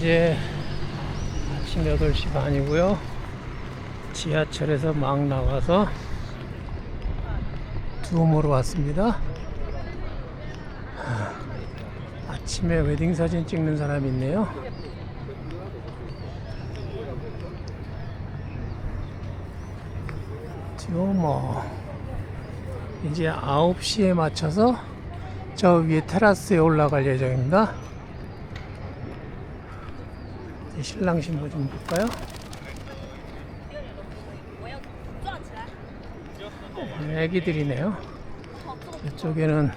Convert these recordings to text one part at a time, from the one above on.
현재 아침 8시 반이고요. 지하철에서 막 나와서 두오모로 왔습니다. 아, 아침에 웨딩 사진 찍는 사람이 있네요. 두오모. 이제 9시에 맞춰서 저 위에 테라스에 올라갈 예정입니다. 신랑 신부 좀 볼까요? 네, 애기들이네요. 이쪽에는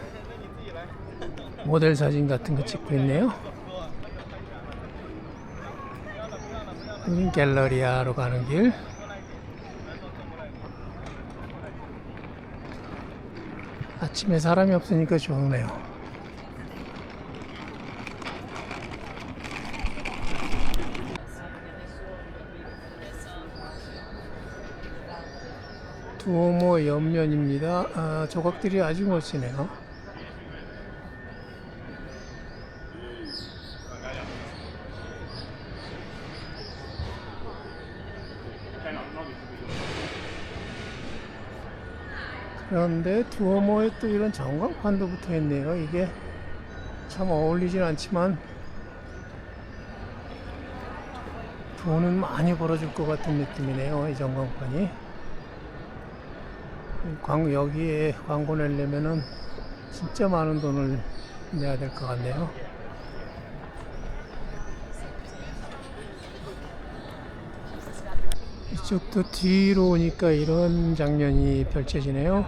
모델 사진 같은 거 찍고 있네요. 여긴 갤러리아로 가는 길. 아침에 사람이 없으니까 좋으네요. 두오모 옆면입니다. 아, 조각들이 아주 멋지네요. 그런데 두오모에 또 이런 전광판도 붙어 있네요. 이게 참 어울리진 않지만 돈은 많이 벌어줄 것 같은 느낌이네요. 이 전광판이. 광, 여기에 광고 내려면은 진짜 많은 돈을 내야 될 것 같네요. 이쪽도 뒤로 오니까 이런 장면이 펼쳐지네요.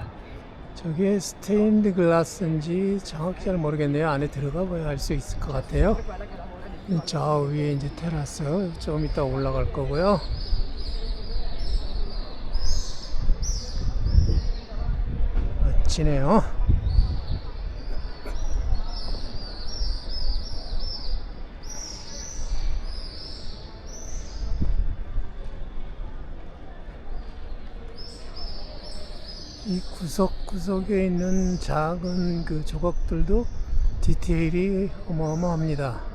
저게 스테인드 글라스인지 정확히 잘 모르겠네요. 안에 들어가 봐야 알 수 있을 것 같아요. 저 위에 이제 테라스 좀 이따 올라갈 거고요. 멋 지네요. 이 구석구석에 있는 작은 그 조각들도 디테일이 어마어마합니다.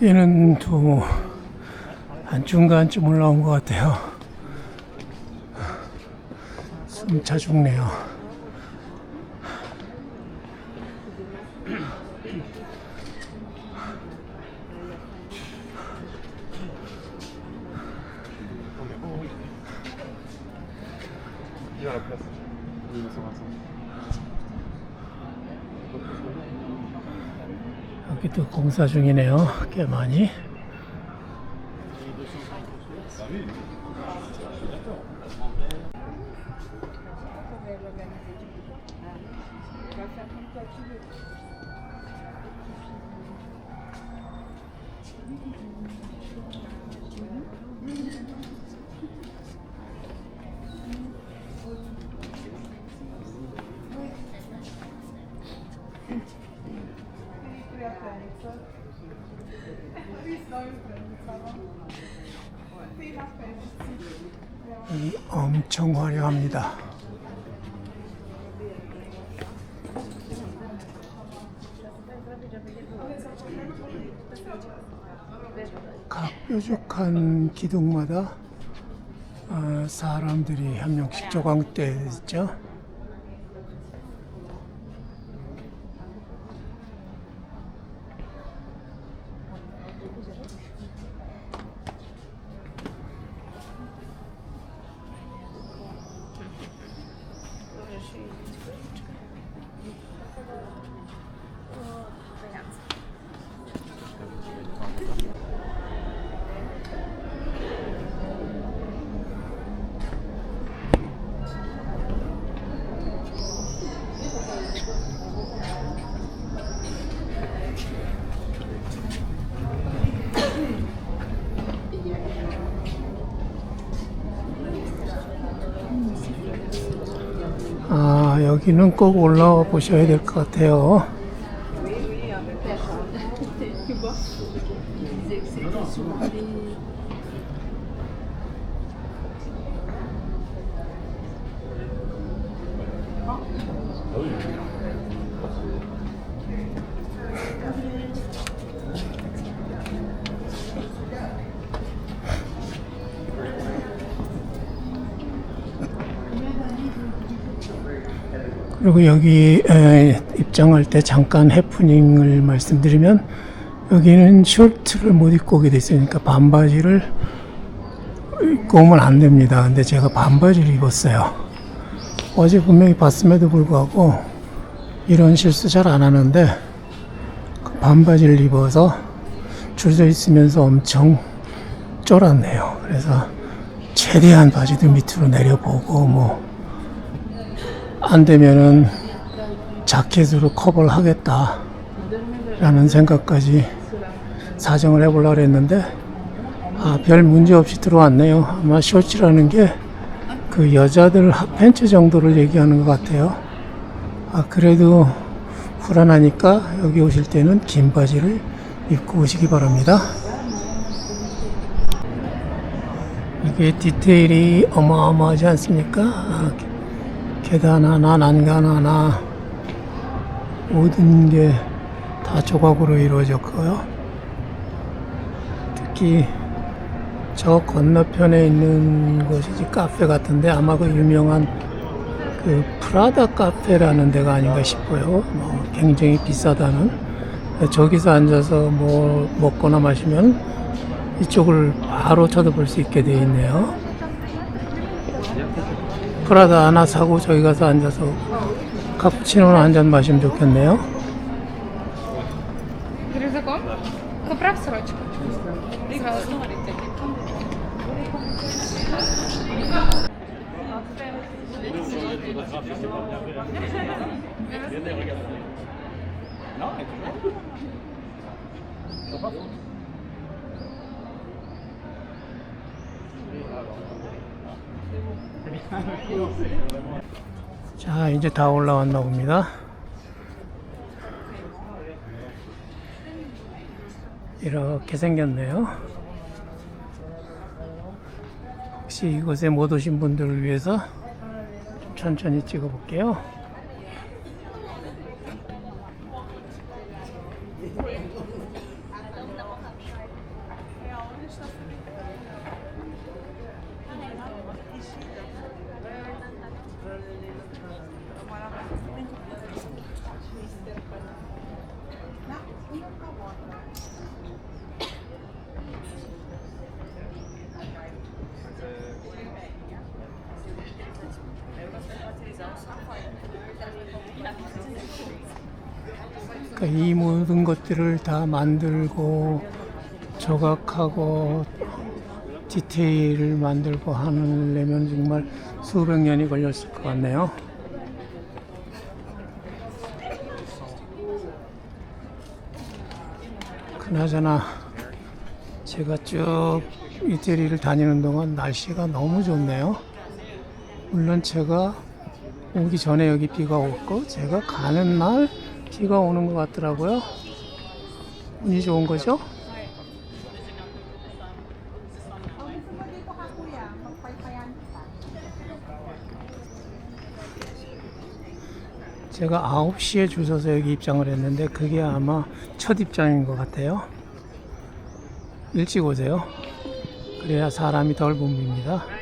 얘는 또한 중간쯤 올라온 것 같아요. 숨 차 죽네요. 여기 또 공사 중이네요. 꽤 많이. 이 엄청 화려합니다. 각 뾰족한 기둥마다 어, 사람들이 한 명씩 조각되어 있죠. 여기는 꼭 올라와 보셔야 될 것 같아요. 그리고 여기 에, 입장할 때 잠깐 해프닝을 말씀드리면 여기는 셔츠를 못 입고 오게 돼 있으니까 반바지를 입고 오면 안 됩니다. 근데 제가 반바지를 입었어요. 어제 분명히 봤음에도 불구하고 이런 실수 잘 안 하는데 그 반바지를 입어서 줄 서 있으면서 엄청 쫄았네요. 그래서 최대한 바지도 밑으로 내려보고 뭐 안 되면은 자켓으로 커버를 하겠다 라는 생각까지 사정을 해보려고 했는데 아, 별 문제 없이 들어왔네요. 아마 쇼츠라는 게 그 여자들 핫팬츠 정도를 얘기하는 것 같아요. 아, 그래도 불안하니까 여기 오실 때는 긴 바지를 입고 오시기 바랍니다. 이게 디테일이 어마어마하지 않습니까? 아, 계단 하나, 난간 하나, 모든 게 다 조각으로 이루어졌고요. 특히 저 건너편에 있는 곳이지 카페 같은데 아마 그 유명한 그 프라다 카페라는 데가 아닌가 싶어요. 뭐 굉장히 비싸다는. 저기서 앉아서 뭐 먹거나 마시면 이쪽을 바로 쳐다볼 수 있게 되어 있네요. 프라다 하나 사고 저기 가서 앉아서 카푸치노나 한잔 마시면 좋겠네요. 그래서 거? 그프랍스로 자, 이제 다 올라왔나 봅니다. 이렇게 생겼네요. 혹시 이곳에 못 오신 분들을 위해서 좀 천천히 찍어 볼게요. 그러니까 이 모든 것들을 다 만들고 조각하고 디테일을 만들고 하려면 정말 수백 년이 걸렸을 것 같네요. 그나저나 제가 쭉 이태리를 다니는 동안 날씨가 너무 좋네요. 물론 제가 오기 전에 여기 비가 오고 제가 가는 날 비가 오는 것 같더라고요. 운이 좋은 거죠? 제가 9시에 줄 서서 여기 입장을 했는데 그게 아마 첫 입장인 것 같아요. 일찍 오세요. 그래야 사람이 덜 붐빕니다.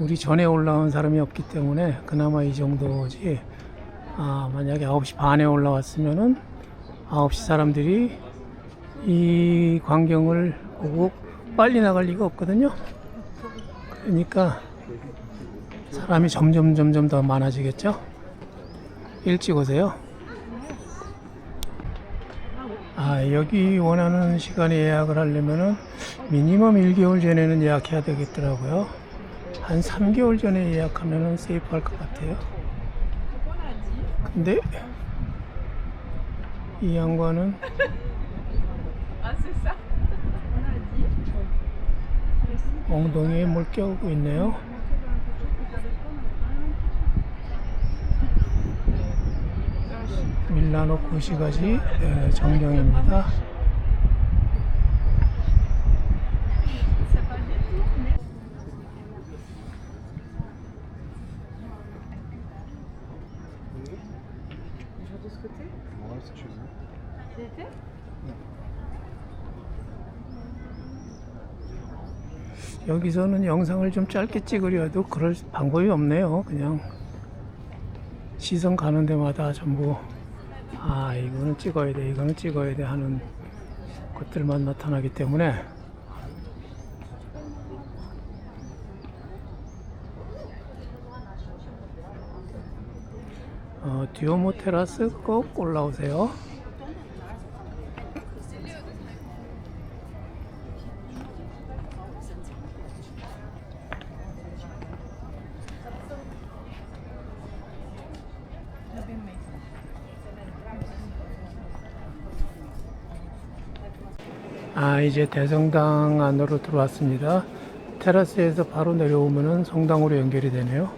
우리 전에 올라온 사람이 없기 때문에 그나마 이 정도지. 아, 만약에 9시 반에 올라왔으면은 9시 사람들이 이 광경을 보고 빨리 나갈 리가 없거든요. 그러니까 사람이 점점 점점 더 많아지겠죠. 일찍 오세요. 아, 여기 원하는 시간에 예약을 하려면은 미니멈 1개월 전에는 예약해야 되겠더라고요. 한 3개월 전에 예약하면은 세이프 할 것 같아요. 근데 이 dit. 엉덩이에 뭘 껴오고 있네요. 밀라노 고시가지 예, 정경입니다. 여기서는 영상을 좀 짧게 찍으려도 그럴 방법이 없네요. 그냥 시선 가는 데마다 전부 아 이거는 찍어야 돼, 이거는 찍어야 돼 하는 것들만 나타나기 때문에 어, 듀오모 테라스 꼭 올라오세요. 아 이제 대성당 안으로 들어왔습니다. 테라스에서 바로 내려오면은 성당으로 연결이 되네요.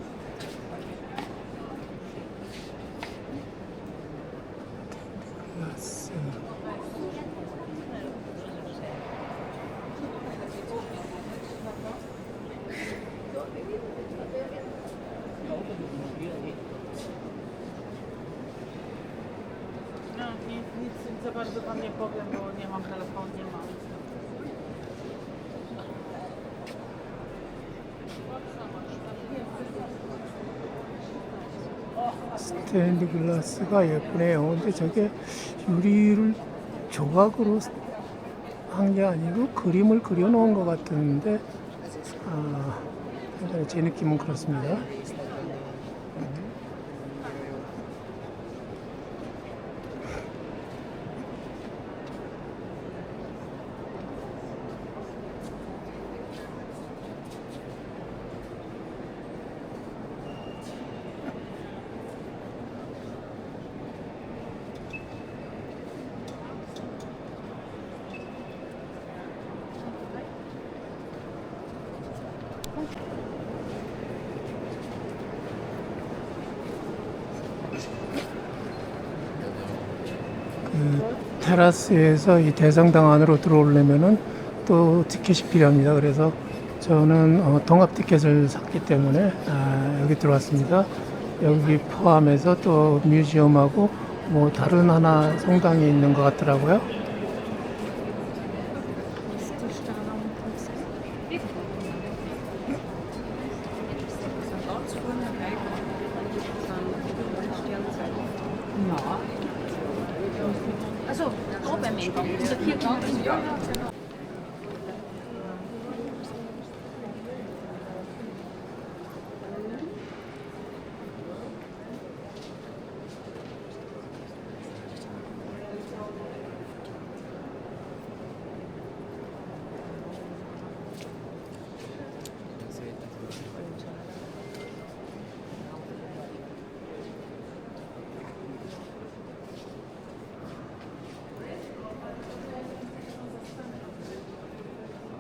스테인드 글라스가 예쁘네요. 근데 저게 유리를 조각으로 한 게 아니고 그림을 그려놓은 것 같은데 아, 제 느낌은 그렇습니다. 그 테라스에서 이 대성당 안으로 들어오려면은 또 티켓이 필요합니다. 그래서 저는 어, 통합 티켓을 샀기 때문에 아, 여기 들어왔습니다. 여기 포함해서 또 뮤지엄하고 뭐 다른 하나 성당이 있는 것 같더라고요. Exatamente. Isso aqui é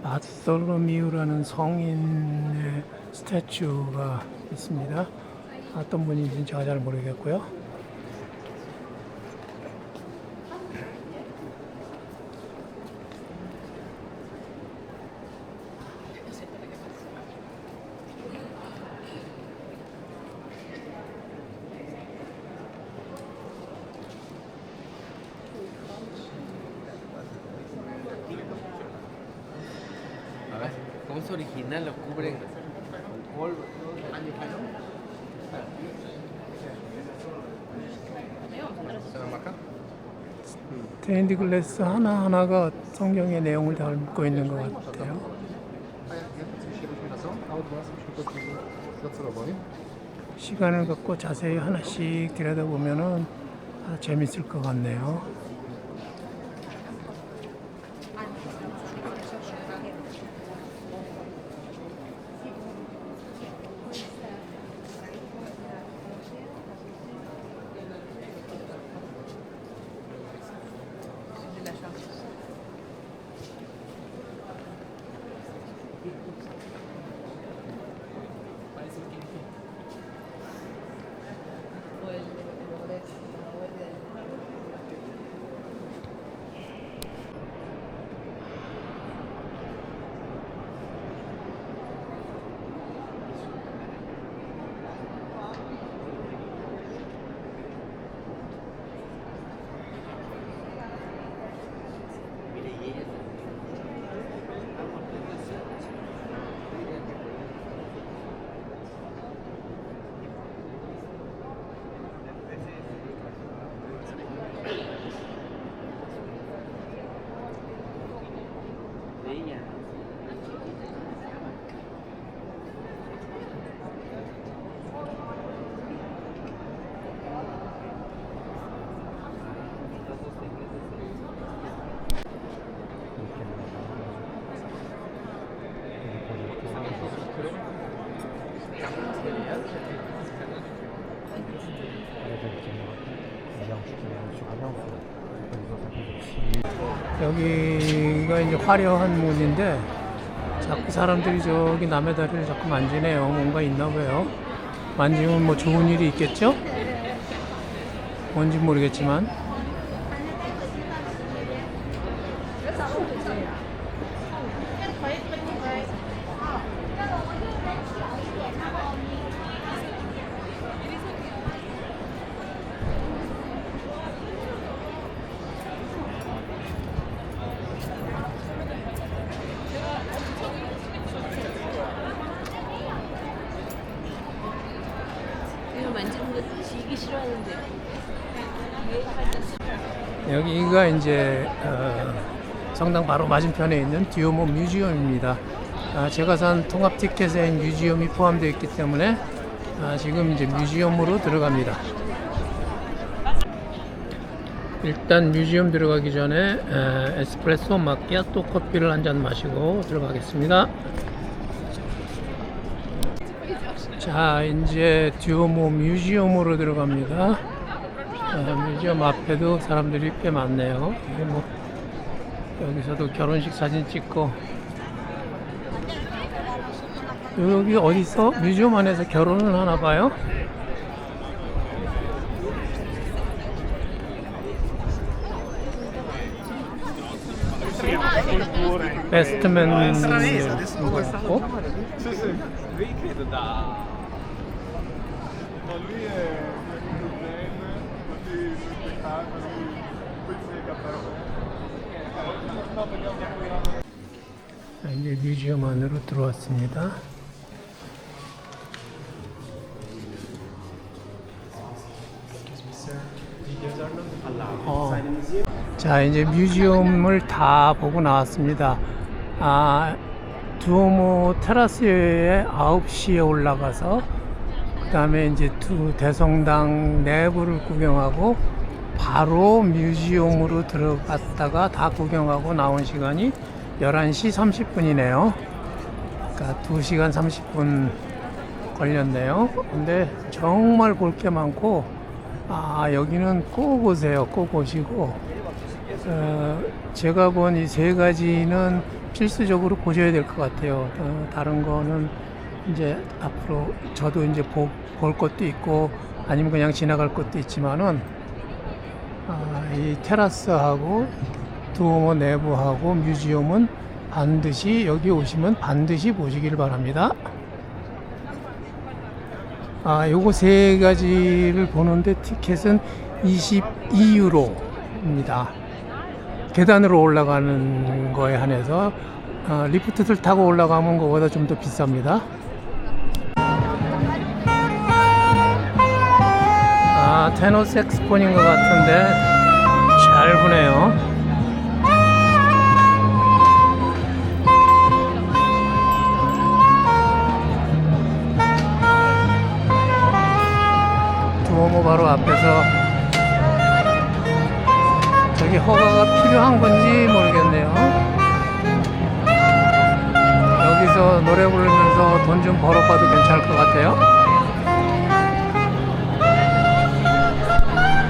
바솔로미우라는 성인의 스태츄가 있습니다. 어떤 분인지는 제가 잘 모르겠고요. 테인드 글래스 하나하나가 성경의 내용을 담고 있는 것 같아요. 시간을 갖고 자세히 하나씩 들여다보면은 아, 재밌을 것 같네요. 여기가 이제 화려한 문인데 자꾸 사람들이 저기 남의 다리를 자꾸 만지네요. 뭔가 있나 봐요. 만지면 뭐 좋은 일이 있겠죠? 뭔지 모르겠지만. 이거 만지는 거 지기 싫어하는데. 여기가 이제 어, 성당 바로 맞은편에 있는 듀오모 뮤지엄입니다. 아, 제가 산 통합 티켓에 뮤지엄이 포함되어 있기 때문에 아, 지금 이제 뮤지엄으로 들어갑니다. 일단 뮤지엄 들어가기 전에 에, 에스프레소 마키아토 커피를 한 잔 마시고 들어가겠습니다. 자, 이제 듀오모 뮤지엄으로 들어갑니다. 아, 뮤지엄 앞에도 사람들이 꽤 많네요. 이게 뭐 여기서도 결혼식 사진 찍고 여기 어디서 뮤지엄 안에서 결혼을 하나 봐요? 베스트맨 거 같고 자, 이제 뮤지엄 안으로 들어왔습니다. 어, 자, 이제 뮤지엄을 다 보고 나왔습니다. 아, 두오모 테라스에 9시에 올라가서 그 다음에 이제 두 대성당 내부를 구경하고 바로 뮤지엄으로 들어갔다가 다 구경하고 나온 시간이 11시 30분이네요. 그러니까 2시간 30분 걸렸네요. 근데 정말 볼 게 많고, 아, 여기는 꼭 오세요. 꼭 오시고, 어, 제가 본 이 세 가지는 필수적으로 보셔야 될 것 같아요. 어, 다른 거는 이제 앞으로 저도 이제 보, 볼 것도 있고 아니면 그냥 지나갈 것도 있지만은 아, 이 테라스하고 두오모 내부하고 뮤지엄은 반드시 여기 오시면 반드시 보시길 바랍니다. 아, 요거 세 가지를 보는데 티켓은 22유로입니다. 계단으로 올라가는 거에 한해서 아, 리프트를 타고 올라가면 그거보다 좀 더 비쌉니다. 아, 테너 색스폰인 것 같은데 잘 부네요. 두오모 바로 앞에서 저기 허가가 필요한 건지 모르겠네요. 여기서 노래 부르면서 돈 좀 벌어봐도 괜찮을 것 같아요.